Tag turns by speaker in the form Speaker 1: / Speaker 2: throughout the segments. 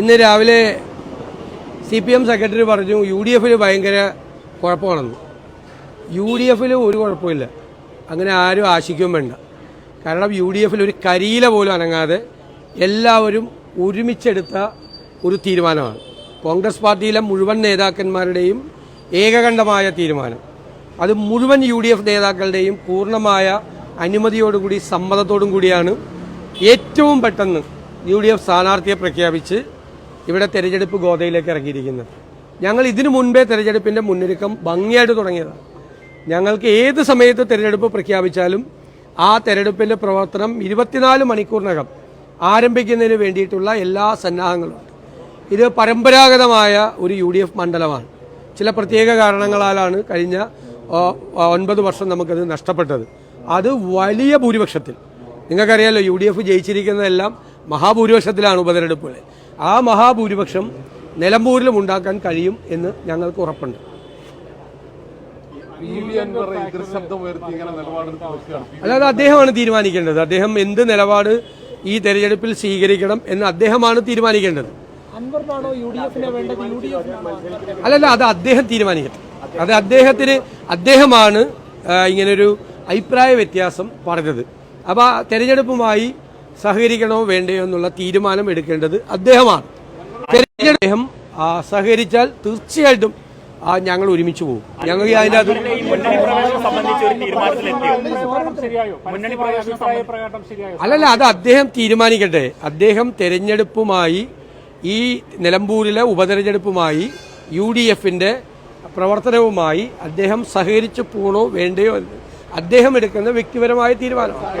Speaker 1: ഇന്ന് രാവിലെ C P M secretary പറഞ്ഞു യു ഡി എഫിൽ ഭയങ്കര കുഴപ്പമാണെന്ന്. യു ഡി എഫിൽ ഒരു കുഴപ്പമില്ല. അങ്ങനെ ആരും ആശിക്കുകയും വേണ്ട. കാരണം യു ഡി എഫിൽ ഒരു കരിയില പോലും അനങ്ങാതെ എല്ലാവരും ഒരുമിച്ചെടുത്ത ഒരു തീരുമാനമാണ്. കോൺഗ്രസ് പാർട്ടിയിലെ മുഴുവൻ നേതാക്കന്മാരുടെയും ഏകകണ്ഠമായ തീരുമാനം. അത് മുഴുവൻ യു ഡി എഫ് നേതാക്കളുടെയും പൂർണമായ അനുമതിയോടുകൂടി സമ്മതത്തോടും കൂടിയാണ് ഏറ്റവും പെട്ടെന്ന് യു ഡി എഫ് സ്ഥാനാർത്ഥിയെ പ്രഖ്യാപിച്ച് ഇവിടെ തെരഞ്ഞെടുപ്പ് ഗോതയിലേക്ക് ഇറങ്ങിയിരിക്കുന്നത് ഞങ്ങൾ ഇതിനു മുൻപേ തെരഞ്ഞെടുപ്പിന്റെ മുന്നൊരുക്കം ഭംഗിയായിട്ട് തുടങ്ങിയതാണ്. ഞങ്ങൾക്ക് ഏത് സമയത്ത് തെരഞ്ഞെടുപ്പ് പ്രഖ്യാപിച്ചാലും ആ തെരഞ്ഞെടുപ്പിന്റെ പ്രവർത്തനം ഇരുപത്തിനാല് മണിക്കൂറിനകം ആരംഭിക്കുന്നതിന് വേണ്ടിയിട്ടുള്ള എല്ലാ സന്നാഹങ്ങളും ഇത് പരമ്പരാഗതമായ ഒരു യു ഡി എഫ് മണ്ഡലമാണ്. ചില പ്രത്യേക കാരണങ്ങളാലാണ് കഴിഞ്ഞ ഒൻപത് വർഷം നമുക്കത് നഷ്ടപ്പെട്ടത്. അത് വലിയ ഭൂരിപക്ഷത്തിൽ. നിങ്ങൾക്കറിയാലോ യു ഡി എഫ് ജയിച്ചിരിക്കുന്നതെല്ലാം മഹാഭൂരിപക്ഷത്തിലാണ് ഉപതെരഞ്ഞെടുപ്പുകൾ ആ മഹാഭൂരിപക്ഷം നിലമ്പൂരിലും ഉണ്ടാക്കാൻ കഴിയും എന്ന് ഞങ്ങൾക്ക് ഉറപ്പുണ്ട്. അല്ലാതെ അദ്ദേഹമാണ് തീരുമാനിക്കേണ്ടത്. അദ്ദേഹം എന്ത് നിലപാട് ഈ തെരഞ്ഞെടുപ്പിൽ സ്വീകരിക്കണം എന്ന് അദ്ദേഹമാണ് തീരുമാനിക്കേണ്ടത്. അല്ലല്ല അത് അദ്ദേഹം തീരുമാനിക്കട്ടെ. അത് അദ്ദേഹത്തിന് അദ്ദേഹമാണ് ഇങ്ങനൊരു അഭിപ്രായ വ്യത്യാസം പറഞ്ഞത് അപ്പോൾ ആ തെരഞ്ഞെടുപ്പുമായി സഹകരിക്കണോ വേണ്ടയോ എന്നുള്ള തീരുമാനം എടുക്കേണ്ടത് അദ്ദേഹമാണ്. അദ്ദേഹം സഹകരിച്ചാൽ തീർച്ചയായിട്ടും ആ, ഞങ്ങൾ ഒരുമിച്ച് പോകും. ഞങ്ങൾ അതിന്റെ അത് അല്ലല്ല അത് അദ്ദേഹം തീരുമാനിക്കട്ടെ. അദ്ദേഹം തെരഞ്ഞെടുപ്പുമായി ഈ നിലമ്പൂരിലെ ഉപതെരഞ്ഞെടുപ്പുമായി യു ഡി എഫിന്റെ പ്രവർത്തനവുമായി അദ്ദേഹം സഹകരിച്ചു പോകണോ വേണ്ടയോ എന്ന് അദ്ദേഹം എടുക്കുന്ന വ്യക്തിപരമായ തീരുമാനമാണ്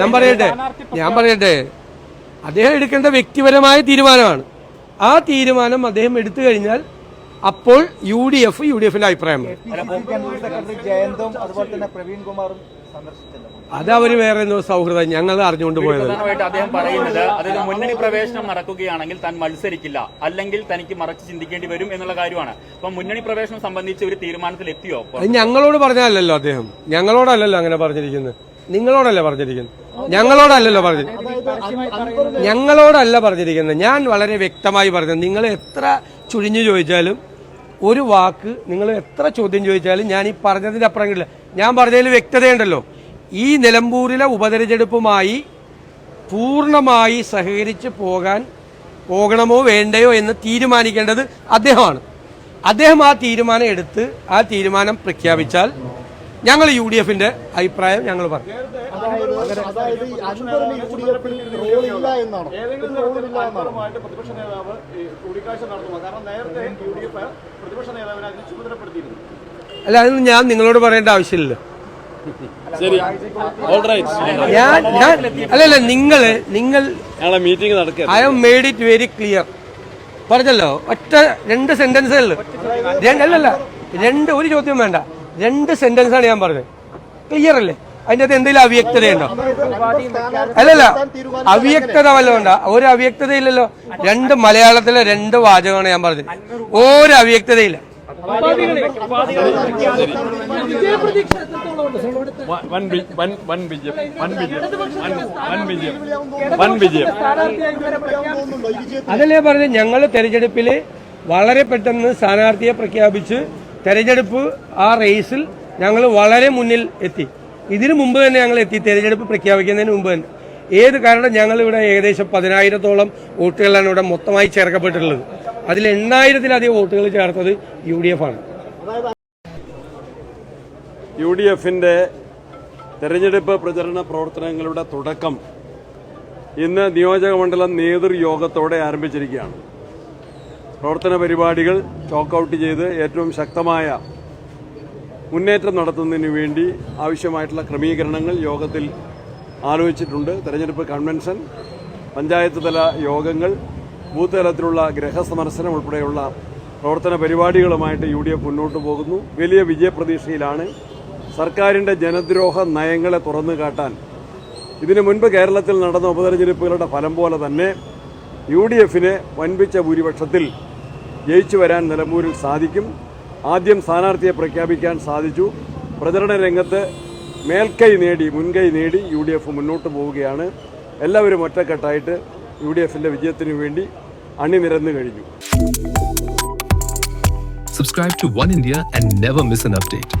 Speaker 1: ഞാൻ പറയട്ടെ ഞാൻ പറയട്ടെ. അദ്ദേഹം എടുക്കേണ്ട വ്യക്തിപരമായ തീരുമാനമാണ്. ആ തീരുമാനം അദ്ദേഹം എടുത്തു കഴിഞ്ഞാൽ അപ്പോൾ U D F U D എഫിന്റെ അഭിപ്രായം.
Speaker 2: സെക്രട്ടറി ജയന്തും അതുപോലെ തന്നെ പ്രവീൺ കുമാറും
Speaker 1: അത് അവർ വേറെ എന്തോ സൗഹൃദം ഞങ്ങൾ അറിഞ്ഞുകൊണ്ട് പോയത്
Speaker 3: അദ്ദേഹം പറയുന്നത് അതായത് മുന്നണി പ്രവേശനം നടക്കുകയാണെങ്കിൽ താൻ മത്സരിക്കില്ല അല്ലെങ്കിൽ തനിക്ക് മറച്ച് ചിന്തിക്കേണ്ടി വരും എന്നുള്ള കാര്യമാണ്. അപ്പൊ മുന്നണി പ്രവേശനം സംബന്ധിച്ച് ഒരു തീരുമാനത്തിൽ എത്തിയോ?
Speaker 1: ഞങ്ങളോട് പറഞ്ഞല്ലോ അദ്ദേഹം. ഞങ്ങളോടല്ലല്ലോ അങ്ങനെ പറഞ്ഞിരിക്കുന്നത്. നിങ്ങളോടല്ലേ പറഞ്ഞിരിക്കുന്നത്? ഞങ്ങളോടല്ലല്ലോ പറഞ്ഞു ഞങ്ങളോടല്ല പറഞ്ഞിരിക്കുന്നത്. ഞാൻ വളരെ വ്യക്തമായി പറഞ്ഞത് നിങ്ങൾ എത്ര ചുഴിഞ്ഞു ചോദിച്ചാലും ഒരു വാക്ക് നിങ്ങൾ എത്ര ചോദ്യം ചോദിച്ചാലും ഞാൻ ഈ പറഞ്ഞതിന്റെ അപ്പുറം കിട്ടില്ല ഞാൻ പറഞ്ഞതിൽ വ്യക്തതയുണ്ടല്ലോ. ഈ നിലമ്പൂരിലെ ഉപതെരഞ്ഞെടുപ്പുമായി പൂർണമായി സഹകരിച്ച് പോകാൻ പോകണമോ വേണ്ടയോ എന്ന് തീരുമാനിക്കേണ്ടത് അദ്ദേഹമാണ്. അദ്ദേഹം ആ തീരുമാനം എടുത്ത് ആ തീരുമാനം പ്രഖ്യാപിച്ചാൽ ഞങ്ങൾ യു ഡി എഫിന്റെ അഭിപ്രായം ഞങ്ങൾ പറയും.
Speaker 2: അതായത് ഈ അൻവറിന് യു ഡി എഫിൽ റോളില്ല എന്നാണോ.
Speaker 4: ഏതെങ്കിലും തരത്തിൽ അൻവറുമായിട്ട് പ്രതിപക്ഷ നേതാവ് ഈ കൂടിക്കാഴ്ച നടത്തുക കാരണം നേരത്തെ യു ഡി എഫ് പ്രതിപക്ഷ നേതാവിനെ അതിന് ചുമതലപ്പെടുത്തിയിരുന്നു.
Speaker 1: അല്ല അത് ഞാൻ നിങ്ങളോട് പറയേണ്ട ആവശ്യമില്ല. ഞാൻ ഞാൻ അല്ലല്ല നിങ്ങൾ നിങ്ങൾ
Speaker 5: മീറ്റിംഗ് നടക്കുക
Speaker 1: I have made it very clear പറഞ്ഞല്ലോ ഒറ്റ രണ്ട് സെന്റൻസേ ഉള്ളു. അല്ലല്ല രണ്ട് ഒരു ചോദ്യം വേണ്ട. രണ്ട് സെന്റൻസ് ആണ് ഞാൻ പറഞ്ഞത്. ക്ലിയർ അല്ലേ? അതിന്റെ അകത്ത് എന്തെങ്കിലും അവ്യക്തതയുണ്ടോ? അല്ലല്ല അവ്യക്തത വല്ലതും ഉണ്ടോ ഒരു അവ്യക്തതയില്ലല്ലോ. രണ്ട് മലയാളത്തിലെ രണ്ട് വാചകമാണ് ഞാൻ പറഞ്ഞത്. ഒരു അവ്യക്തതയില്ല.
Speaker 5: വൻ വിജയം. വൻ വിജയം. വൻ വിജയം. വൻ വിജയം.
Speaker 1: അതല്ലേ പറഞ്ഞത്? ഞങ്ങൾ തെരഞ്ഞെടുപ്പിൽ വളരെ പെട്ടെന്ന് സ്ഥാനാർത്ഥിയെ പ്രഖ്യാപിച്ച് തെരഞ്ഞെടുപ്പ് ആ റേസിൽ ഞങ്ങൾ വളരെ മുന്നിൽ എത്തി. ഇതിനു മുമ്പ് തന്നെ ഞങ്ങൾ എത്തി. തെരഞ്ഞെടുപ്പ് പ്രഖ്യാപിക്കുന്നതിന് മുമ്പ് തന്നെ. ഏത് കാരണം ഞങ്ങളിവിടെ ഏകദേശം പതിനായിരത്തോളം വോട്ടുകളാണ് ഇവിടെ മൊത്തമായി ചേർക്കപ്പെട്ടിട്ടുള്ളത്. അതിൽ എണ്ണായിരത്തിലധികം വോട്ടുകൾ ചേർത്തത് യു ഡി എഫ് ആണ്.
Speaker 5: യു ഡി എഫിന്റെ തെരഞ്ഞെടുപ്പ് പ്രചരണ പ്രവർത്തനങ്ങളുടെ തുടക്കം ഇന്ന് നിയോജകമണ്ഡലം നേതൃയോഗത്തോടെ ആരംഭിച്ചിരിക്കുകയാണ്. പ്രവർത്തന പരിപാടികൾ ചോക്കൌട്ട് ചെയ്ത് ഏറ്റവും ശക്തമായ മുന്നേറ്റം നടത്തുന്നതിന് വേണ്ടി ആവശ്യമായിട്ടുള്ള ക്രമീകരണങ്ങൾ യോഗത്തിൽ ആലോചിച്ചിട്ടുണ്ട്. തെരഞ്ഞെടുപ്പ് കൺവെൻഷൻ പഞ്ചായത്ത് തല യോഗങ്ങൾ ബൂത്ത് തലത്തിലുള്ള ഗ്രഹസമർശനം ഉൾപ്പെടെയുള്ള പ്രവർത്തന പരിപാടികളുമായിട്ട് യു ഡി എഫ് മുന്നോട്ട് പോകുന്നു. വലിയ വിജയപ്രതീക്ഷയിലാണ്. സർക്കാരിന്റെ ജനദ്രോഹ നയങ്ങളെ തുറന്നു കാട്ടാൻ. ഇതിനു മുൻപ് കേരളത്തിൽ നടന്ന ഉപതെരഞ്ഞെടുപ്പുകളുടെ ഫലം പോലെ തന്നെ യു ഡി എഫിന് വൻപിച്ച ഭൂരിപക്ഷത്തിൽ ജയിച്ചു വരാൻ നിലമ്പൂരിൽ സാധിക്കും. ആദ്യം സ്ഥാനാർത്ഥിയെ പ്രഖ്യാപിക്കാൻ സാധിച്ചു. പ്രചരണ രംഗത്ത് മേൽക്കൈ നേടി മുൻകൈ നേടി യു ഡി എഫ് മുന്നോട്ട് പോവുകയാണ്. എല്ലാവരും ഒറ്റക്കെട്ടായിട്ട് യു ഡി എഫിന്റെ വിജയത്തിനു വേണ്ടി അണിനിരന്നു കഴിഞ്ഞു.
Speaker 6: Subscribe to One India and never miss an update.